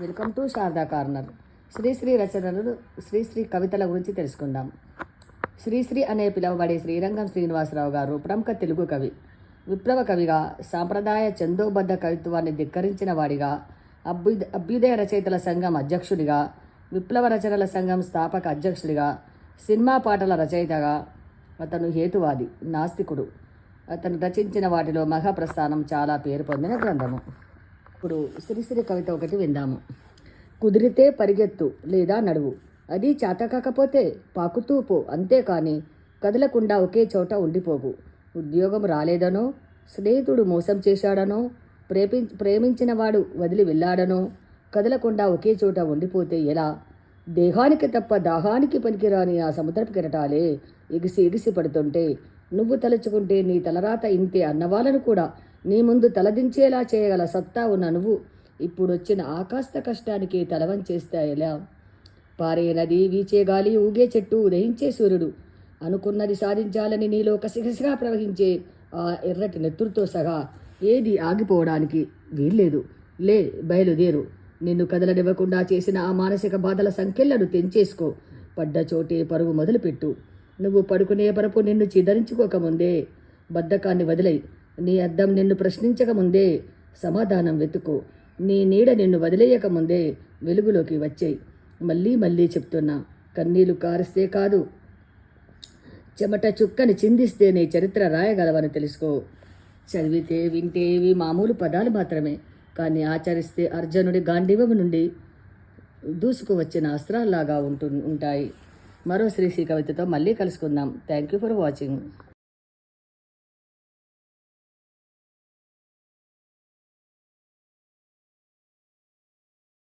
Welcome to Sharada corner. Sri Sri రచనలు శ్రీశ్రీ కవితల గురించి తెలుసుకుందాం. శ్రీశ్రీ అనే పిలువబడే శ్రీరంగం శ్రీనివాసరావు గారు ప్రముఖ తెలుగు కవి. విప్లవ కవిగా సాంప్రదాయ చందోబద్ధ కవిత్వాన్ని ధిక్కరించిన వాడిగా అభ్యు అభ్యుదయ రచయితల సంఘం అధ్యక్షుడిగా విప్లవ రచనల సంఘం స్థాపక అధ్యక్షుడిగా సినిమా పాటల రచయితగా అతను హేతువాది నాస్తికుడు. అతను రచించిన వాటిలో మహాప్రస్థానం చాలా పేరు పొందిన గ్రంథము. ఇప్పుడు శ్రీశ్రీ కవిత ఒకటి విందాము. కుదిరితే పరిగెత్తు లేదా నడువు. అది చేత కాకపోతే పాకుతూ పో అంతేకాని కదలకుండా ఒకే చోట ఉండిపోకు. ఉద్యోగం రాలేదనో స్నేహితుడు మోసం చేశాడనో ప్రేమి ప్రేమించిన వాడు వదిలి వెళ్ళాడనో కదలకుండా ఒకే చోట ఉండిపోతే ఎలా? దేహానికి తప్ప దాహానికి పనికిరాని ఆ సముద్రపు కిరటాలే ఎగిసి ఎగిసి పడుతుంటే నువ్వు తలుచుకుంటే నీ తలరాత ఇంతే అన్నవాళ్ళను కూడా నీ ముందు తలదించేలా చేయగల సత్తా ఉన్న నువ్వు. ఇప్పుడొచ్చిన ఆకాస్త కష్టానికి తలవంచేస్తా ఎలా పారే నది వీచే గాలి ఊగే చెట్టు ఉదయించే సూర్యుడు. అనుకున్నది సాధించాలని నీలో కసిగసిగా ప్రవహించే ఆ ఎర్రటి నెత్తులతో సహా ఏది ఆగిపోవడానికి వీల్లేదు. లే బయలుదేరు. నిన్ను కదలనివ్వకుండా చేసిన ఆ మానసిక బాధల సంఖ్యలను తెంచేసుకో. పడ్డ చోటే పరుగు మొదలుపెట్టు. నువ్వు పడుకునే పరపు నిన్ను చిదరించుకోకముందే. బద్ధకాన్ని వదిలై నీ అద్దం నిన్ను ప్రశ్నించకముందే సమాధానం వెతుకు. నీ నీడ నిన్ను వదిలేయకముందే వెలుగులోకి వచ్చేయి. మళ్ళీ మళ్ళీ చెప్తున్నా కన్నీళ్ళు కారిస్తే కాదు. చెమట చుక్కని చిందిస్తే నీ చరిత్ర రాయగలవని తెలుసుకో. చదివితే వింటే ఇవి మామూలు పదాలు మాత్రమే. కానీ ఆచరిస్తే అర్జునుడి గాంధీవం నుండి దూసుకు వచ్చిన అస్త్రాల్లాగా ఉంటు ఉంటాయి. మరో శ్రీశ్రీ కవితతో మళ్ళీ కలుసుకుందాం. Thank you for watching